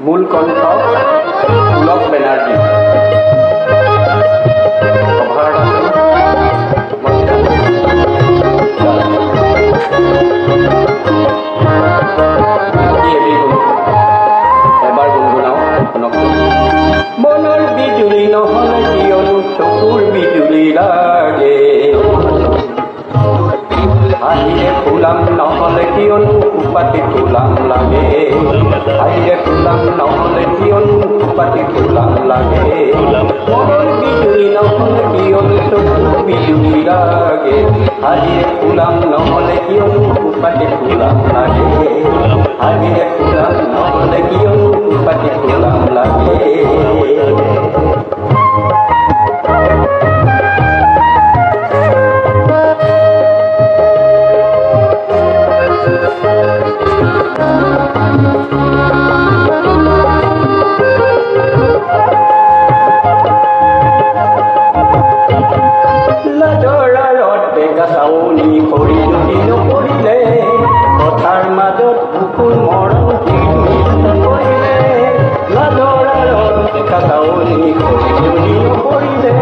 মূল কণ্ঠ পুলক ব্যানার্জি। বিজুলী কিয়নো চকুৰ বিজুলী লাগে। আহিৰে ফুলাম, নহ'লে কিয়নো কুপাতি ফুলাম লাগে। আহিৰে ফুলাম নহ'লে কিয়নো কুপাতি ফুলাম লাগে মনৰ বিজুলী নহ'লে কিয়নো চকুৰ বিজুলী লাগে আহিৰে ফুলাম নহ'লে কিয়নো কুপাতি ফুলাম লাগে আহিৰে ফুলাম নহ'লে কিয়নো চাউনি খৰি যদি নপৰিলে কথাৰ মাজত বুকুৰ মৰম নকৰিলে টেঙা চাউনি খৰি যদি নপৰিলে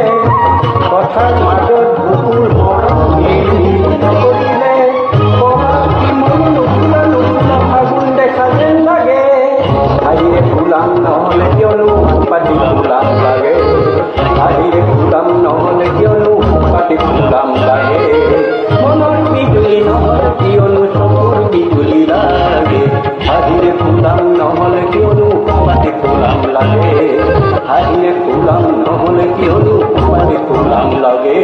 কথাৰ মাজত বুকুৰ মৰম নকৰিলে ফাগুন দেখা যেন লাগে আহিৰে ফুলাম নহ'লে কিয়নো পাতি ফুলাম লাগে আহিৰে ফুলাম নহ'লে কিয়নো পাতি ফুলাম আহিৰে নহলে কি কিয়নো পাতি ফুলাম লাগে? হারিয়ে ফুলাম নহ'লে কি কিয়নো পাতি ফুলাম লাগে?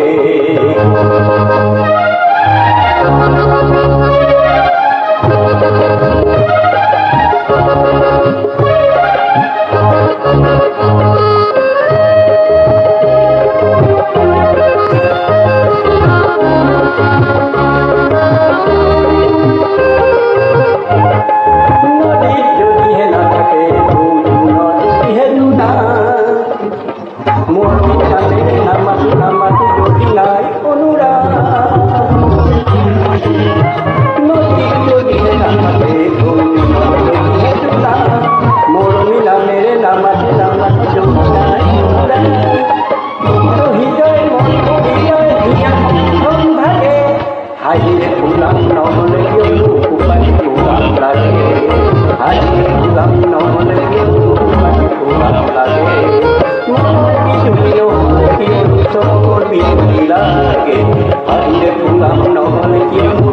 লাগে হাঁহিৰে ফুলাম নহ'লে কিয়নো